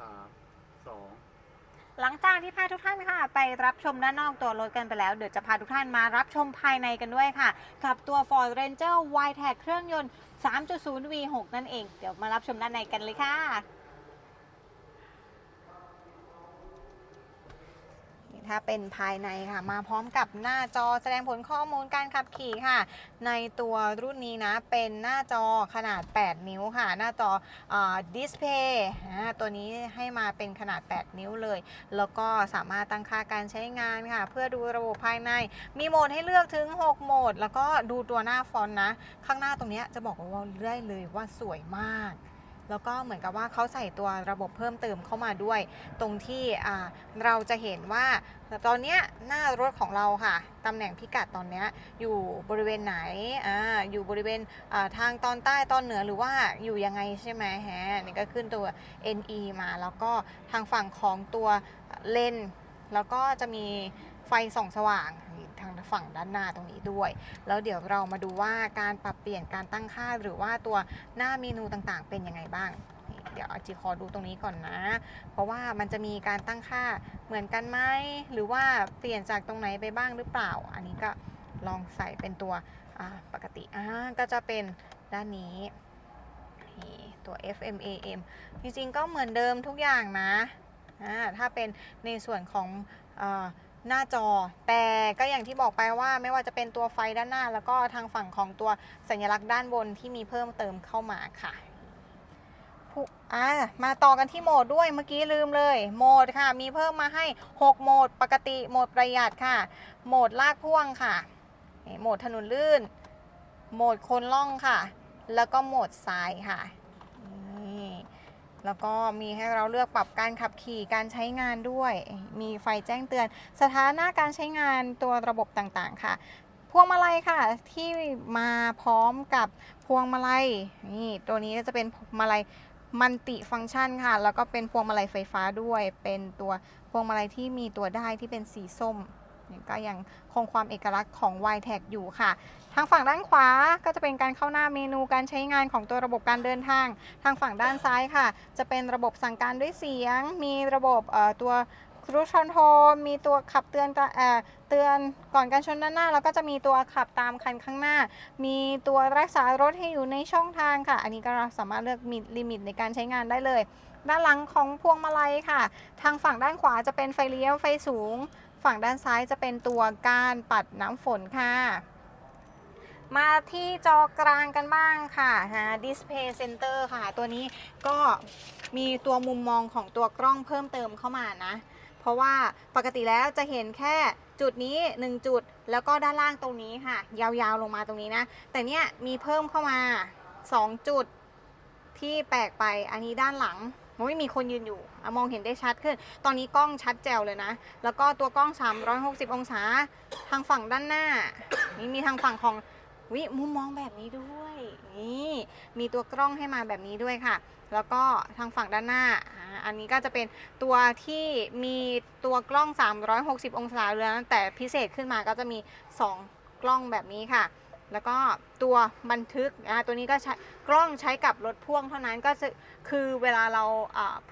สามสองหลังจากที่พาทุกท่านค่ะ ไปรับชมด้านนอกตัวรถกันไปแล้ว เดี๋ยวจะพาทุกท่านมารับชมภายในกันด้วยค่ะ กับตัว Ford Ranger y t e c เครื่องยนต์ 3.0 V6 นั่นเอง เดี๋ยวมารับชมด้านในกันเลยค่ะ ถ้าเป็นภายในค่ะ มาพร้อมกับหน้าจอแสดงผลข้อมูลการขับขี่ค่ะ ในตัวรุ่นนี้นะ เป็นหน้าจอขนาด 8 นิ้วค่ะ หน้าจอดิสเพย์ตัวนี้ให้มาเป็นขนาด 8 นิ้วเลย แล้วก็สามารถตั้งค่าการใช้งานค่ะ เพื่อดูระบบภายใน มีโหมดให้เลือกถึง 6 โหมด แล้วก็ดูตัวหน้าฟอนต์นะ ข้างหน้าตรงนี้จะบอกว่าได้เลยว่าสวยมาก แล้วก็เหมือนกับว่าเขาใส่ตัวระบบเพิ่มเติมเข้ามาด้วย ตรงที่เราจะเห็นว่าตอนนี้หน้ารถของเราค่ะตำแหน่งพิกัดตอนนี้อยู่บริเวณไหนออยู่บริเวณทางตอนใต้ตอนเหนือหรือว่าอยู่ยังไงใช่ไหมฮะนี่ก็ขึ้นตัว NE มาแล้วก็ทางฝั่งของตัวเลนแล้วก็จะมีไฟส่องสว่าง ทางฝั่งด้านหน้าตรงนี้ด้วย แล้วเดี๋ยวเรามาดูว่าการปรับเปลี่ยนการตั้งค่าหรือว่าตัวหน้าเมนูต่างๆ เป็นยังไงบ้างเดี๋ยวจีขอดูตรงนี้ก่อนนะ เพราะว่ามันจะมีการตั้งค่าเหมือนกันไหมหรือว่าเปลี่ยนจากตรงไหนไปบ้างหรือเปล่า อันนี้ก็ลองใส่เป็นตัวปกติก็จะเป็นด้านนี้ตัว FM AM จริงๆก็เหมือนเดิมทุกอย่างนะ ถ้าเป็นในส่วนของ หน้าจอ แต่ก็อย่างที่บอกไปว่าไม่ว่าจะเป็นตัวไฟด้านหน้า แล้วก็ทางฝั่งของตัวสัญลักษณ์ด้านบนที่มีเพิ่มเติมเข้ามาค่ะอ่ามาต่อกันที่โหมดด้วยเมื่อกี้ลืมเลย โหมดค่ะ มีเพิ่มมาให้ 6 โหมดปกติโหมดประหยัดค่ะ โหมดลากพ่วงค่ะ โหมดถนนลื่น โหมดคนล่องค่ะ แล้วก็โหมดทรายค่ะ แล้วก็มีให้เราเลือกปรับการขับขี่การใช้งานด้วย มีไฟแจ้งเตือน สถานะการใช้งานตัวระบบต่างๆ ค่ะ พวงมาลัยค่ะ ที่มาพร้อมกับพวงมาลัยนี่ตัวนี้ก็จะเป็นพวงมาลัยมัลติฟังก์ชันค่ะ แล้วก็เป็นพวงมาลัยไฟฟ้าด้วย เป็นตัวพวงมาลัยที่มีตัวได้ที่เป็นสีส้ม ก็ยังคงความเอกลักษณ์ของ y t e c อยู่ค่ะ ทางฝั่งด้านขวาก็จะเป็นการเข้าหน้าเมนูการใช้งานของตัวระบบการเดินทาง ทางฝั่งด้านซ้ายค่ะ จะเป็นระบบสั่งการด้วยเสียง มีระบบตัวครู c คอนโทรมีตัวขับเตือนเอเตือนก่อนการชนด้านหน้า แล้วก็จะมีตัวขับตามคันข้างหน้า มีตัวรักษารถให้อยู่ในช่องทางค่ะ อันนี้ก็เราสามารถเลือกมีลิมิตในการใช้งานได้เลย ด้านหลังของพวงมาลัยค่ะ ทางฝั่งด้านขวาจะเป็นไฟเลี้ยวไฟสูง ฝั่งด้านซ้ายจะเป็นตัวการปัดน้ำฝนค่ะ มาที่จอกลางกันบ้างค่ะนะ Display Center ค่ะ ตัวนี้ก็มีตัวมุมมองของตัวกล้องเพิ่มเติมเข้ามานะ เพราะว่าปกติแล้วจะเห็นแค่จุดนี้ 1 จุด แล้วก็ด้านล่างตรงนี้ค่ะ ยาวๆลงมาตรงนี้นะ แต่เนี้ยมีเพิ่มเข้ามา 2 จุดที่แปลกไปอันนี้ด้านหลัง ไม่มีคนยืนอยู่อะมองเห็นได้ชัดขึ้น ตอนนี้กล้องชัดแจ๋วเลยนะ แล้วก็ตัวกล้อง 360 องศา ทางฝั่งด้านหน้า นี่มีทางฝั่งของวิมุมมองแบบนี้ด้วย นี่มีตัวกล้องให้มาแบบนี้ด้วยค่ะ แล้วก็ทางฝั่งด้านหน้าอ่าอันนี้ก็จะเป็นตัวที่มีตัวกล้อง 360 องศาเรือนแต่พิเศษขึ้นมาก็จะมี 2 กล้องแบบนี้ค่ะ แล้วก็ตัวบันทึกอ่าตัวนี้ก็ใช้กล้องใช้กับรถพ่วงเท่านั้นก็คือเวลาเรา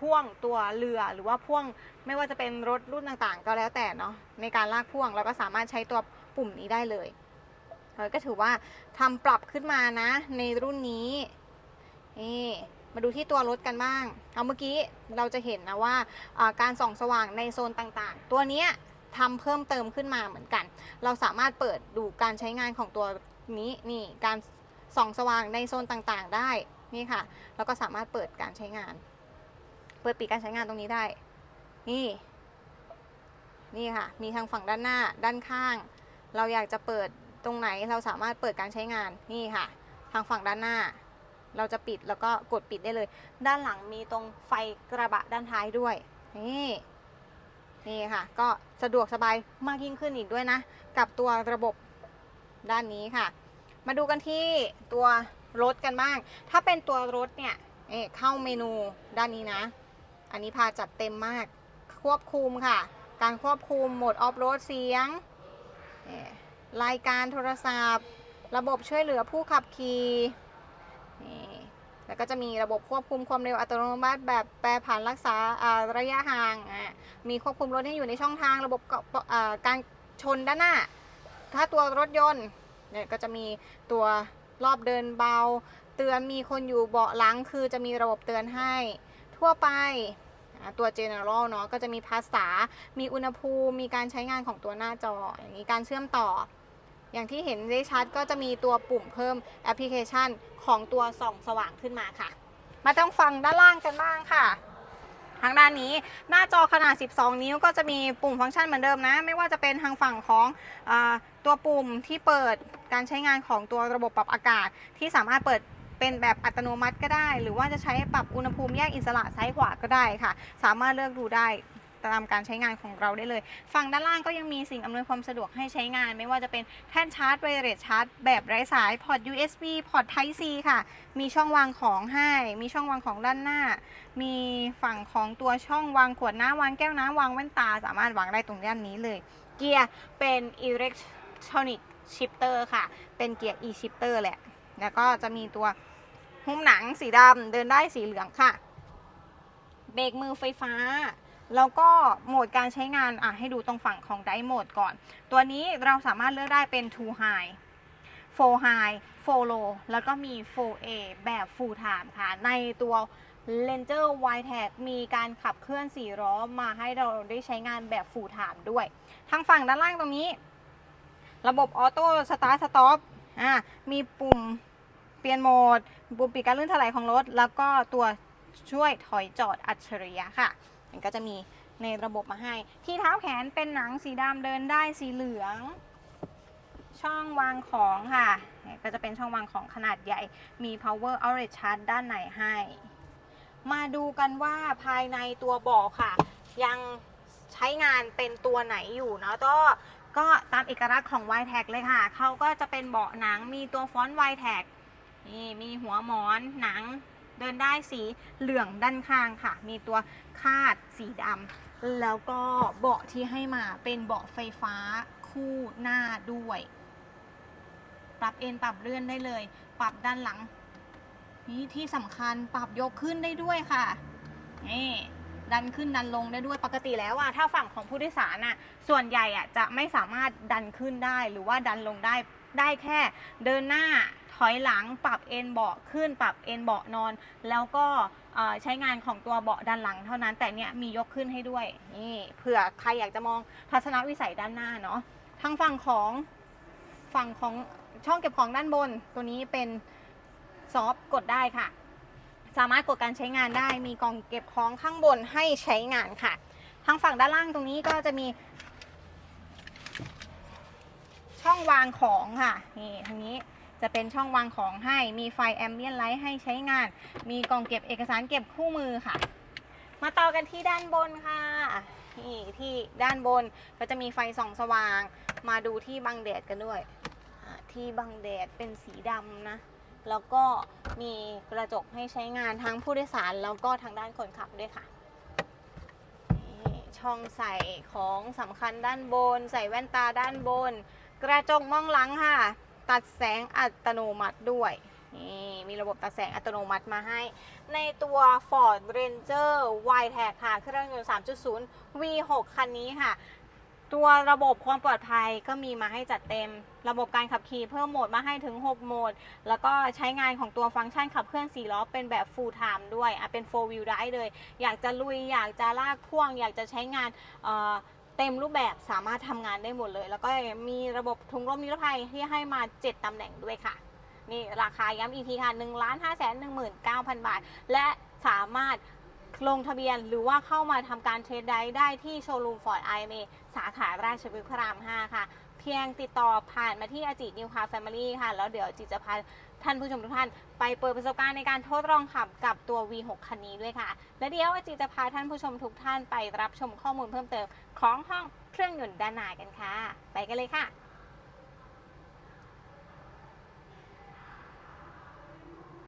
พ่วงตัวเรือหรือว่าพ่วงไม่ว่าจะเป็นรถรุ่นต่างๆ ก็แล้วแต่เนาะในการลากพ่วงเราก็สามารถใช้ตัวปุ่มนี้ได้เลยเก็ถือว่าทำปรับขึ้นมานะ ในรุ่นนี้นี่มาดูที่ตัวรถกันบ้าง เอาเมื่อกี้เราจะเห็นนะว่าอ่าการส่องสว่างในโซนต่างๆ ตัวเนี้ยทำเพิ่มเติมขึ้นมาเหมือนกัน เราสามารถเปิดดูการใช้งานของตัว นี้นี่การส่องสว่างในโซนต่างๆได้นี่ค่ะ แล้วก็สามารถเปิดการใช้งาน เปิดปีกการใช้งานตรงนี้ได้ นี่ นี่ค่ะ มีทางฝั่งด้านหน้าด้านข้าง เราอยากจะเปิดตรงไหนเราสามารถเปิดการใช้งานนี่ค่ะ ทางฝั่งด้านหน้า เราจะปิดแล้วก็กดปิดได้เลย ด้านหลังมีตรงไฟกระบะด้านท้ายด้วย นี่นี่ค่ะ ก็สะดวกสบายมากยิ่งขึ้นอีกด้วยนะ กับตัวระบบ ด้านนี้ค่ะ มาดูกันที่ตัวรถกันบ้าง ถ้าเป็นตัวรถเนี่ยเเข้าเมนูด้านนี้นะ อันนี้พาจัดเต็มมาก ควบคุมค่ะ การควบคุมโหมดออฟโรดเสียงเอ่อรายการโทรศัพท์ ระบบช่วยเหลือผู้ขับขี่นี่แล้วก็จะมีระบบควบคุมความเร็วอัตโนมัติแบบแปรผันรักษาระยะห่างอะมีควบคุมรถให้อยู่ในช่องทางระบบการชนด้านหน้า ถ้าตัวรถยนต์เนี่ยก็จะมีตัวรอบเดินเบา เตือนมีคนอยู่เบาะหลังคือจะมีระบบเตือนให้ ทั่วไปตัว general เนาะก็จะมีภาษา มีอุณหภูมิ มีการใช้งานของตัวหน้าจอ อย่างนี้การเชื่อมต่อ อย่างที่เห็นได้ชัดก็จะมีตัวปุ่มเพิ่มแอปพลิเคชันของตัวส่องสว่างขึ้นมาค่ะ มาต้องฟังด้านล่างกันบ้างค่ะ ทางด้านนี้หน้าจอขนาด 12 นิ้วก็จะมีปุ่มฟังก์ชันเหมือนเดิมนะ ไม่ว่าจะเป็นทางฝั่งของอตัวปุ่มที่เปิดการใช้งานของตัวระบบปรับอากาศ ที่สามารถเปิดเป็นแบบอัตโนมัติก็ได้ หรือว่าจะใช้ปรับอุณหภูมิแยกอิสระซ้ายขวาก็ได้ค่ะ สามารถเลือกดูได้ ตามการใช้งานของเราได้เลย ฝั่งด้านล่างก็ยังมีสิ่งอำนวยความสะดวกให้ใช้งาน ไม่ว่าจะเป็นแท่นชาร์จไวเลสชาร์จแบบไร้สายพอร์ต USB พอร์ต Type C ค่ะ มีช่องวางของให้ มีช่องวางของด้านหน้า มีฝั่งของตัวช่องวางขวดน้ำวางแก้วน้ำวางแว่นตา สามารถวางได้ตรงด้านนี้เลย เกียร์เป็น electronic shifter ค่ะ เป็นเกียร์ e shifter แหละ แล้วก็จะมีตัวหุ้มหนังสีดำเดินได้สีเหลืองค่ะ เบรกมือไฟฟ้า แล้วก็โหมดการใช้งานอะให้ดูตรงฝั่งของไดโหมดก่อน ตัวนี้เราสามารถเลือกได้เป็น2 high 4 high 4 low แล้วก็มี 4A แบบ full time ค่ะ ในตัว Ranger Wide Tag มีการขับเคลื่อน4ล้อมาให้เราได้ใช้งานแบบ full time ด้วย ทางฝั่งด้านล่างตรงนี้ ระบบออโต้สตาร์ทสต็อปอะมีปุ่มเปลี่ยนโหมด ปุ่มปิดการลื่นถลายของรถ แล้วก็ตัวช่วยถอยจอดอัจฉริยะค่ะ มันก็จะมีในระบบมาให้ ที่เท้าแขนเป็นหนังสีดำเดินได้สีเหลือง ช่องวางของค่ะ ก็จะเป็นช่องวางของขนาดใหญ่ มี power outlet charge ด้านในให้ มาดูกันว่าภายในตัวเบาะค่ะ ยังใช้งานเป็นตัวไหนอยู่เนาะก็ก็ตามเอกลักษณ์ของ y t a g เลยค่ะ เขาก็จะเป็นเบาะหนังมีตัวฟอนต์ y t a g นี่มีหัวหมอนหนัง เดินได้สีเหลืองด้านข้างค่ะ มีตัวคาดสีดำแล้วก็เบาะที่ให้มาเป็นเบาะไฟฟ้าคู่หน้าด้วย ปรับเอนปรับเลื่อนได้เลย ปรับด้านหลัง นี่ที่สำคัญปรับยกขึ้นได้ด้วยค่ะนี่ดันขึ้นดันลงได้ด้วยปกติแล้วอะถ้าฝั่งของผู้โดยสารอะส่วนใหญ่อะจะไม่สามารถดันขึ้นได้หรือว่าดันลงได้ ได้แค่เดินหน้าถอยหลังปรับเอนเบาะขึ้นปรับเอนเบาะนอน แล้วก็ใช้งานของตัวเบาะด้านหลังเท่านั้น แต่เนี้ยมียกขึ้นให้ด้วยนี่เผื่อใครอยากจะมองทัศนวิสัยด้านหน้าเนาะทางฝั่งของฝั่งของช่องเก็บของด้านบน ตัวนี้เป็นซอฟต์กดได้ค่ะ สามารถกดการใช้งานได้มีกล่องเก็บของข้างบนให้ใช้งานค่ะ ทางฝั่งด้านล่างตรงนี้ก็จะมี ช่องวางของค่ะนี่ทางนี้จะเป็นช่องวางของให้มีไฟแอมเบียนไลท์ให้ใช้งาน มีกล่องเก็บเอกสารเก็บคู่มือค่ะ มาต่อกันที่ด้านบนค่ะนี่ที่ด้านบนก็จะมีไฟส่องสว่าง มาดูที่บังแดดกันด้วยที่บังแดดเป็นสีดำนะ แล้วก็มีกระจกให้ใช้งานทั้งผู้โดยสารแล้วก็ทางด้านคนขับด้วยค่ะนี่ช่องใส่ของสำคัญด้านบน ใส่แว่นตาด้านบน กระจกมองหลังค่ะ ตัดแสงอัตโนมัติด้วยนี่มีระบบตัดแสงอัตโนมัติมาให้ ในตัว Ford Ranger Wide Tag ค่ะ เครื่องยนต์ 3.0 V6 คันนี้ค่ะ ตัวระบบความปลอดภัยก็มีมาให้จัดเต็ม ระบบการขับขี่เพิ่มโหมดมาให้ถึง 6 โหมด แล้วก็ใช้งานของตัวฟังก์ชันขับเคลื่อน4ล้อเป็นแบบ full time ด้วยอะเป็น4 wheel drive เลย อยากจะลุย อยากจะลากพ่วง อยากจะใช้งานเอ่อ เต็มรูปแบบสามารถทำงานได้หมดเลย แล้วก็มีระบบถุงลมนิรภัยที่ให้มา 7ตำแหน่งด้วยค่ะ นี่ราคาย้ำอีกทีค่ะ1 5 1 9 0 0 0 บาท และสามารถลงทะเบียนหรือว่าเข้ามาทำการเทรดได้ได้ที่โชว์รูมฟอร์ดไอเอสาขาราชพฤกษ์พระราม 5 ค่ะ เพียงติดต่อผ่านมาที่อาจินิวคาแฟมิลี่ค่ะ แล้วเดี๋ยวจิจะพาท่านผู้ชมทุกท่านไปเปิดประสบการณ์ในการทดลองขับกับตัว V6 คันนี้ด้วยค่ะ และเดี๋ยวอาจิจะพาท่านผู้ชมทุกท่านไปรับชมข้อมูลเพิ่มเติมของห้องเครื่องยนต์ด้านหน้ากันค่ะ ไปกันเลยค่ะ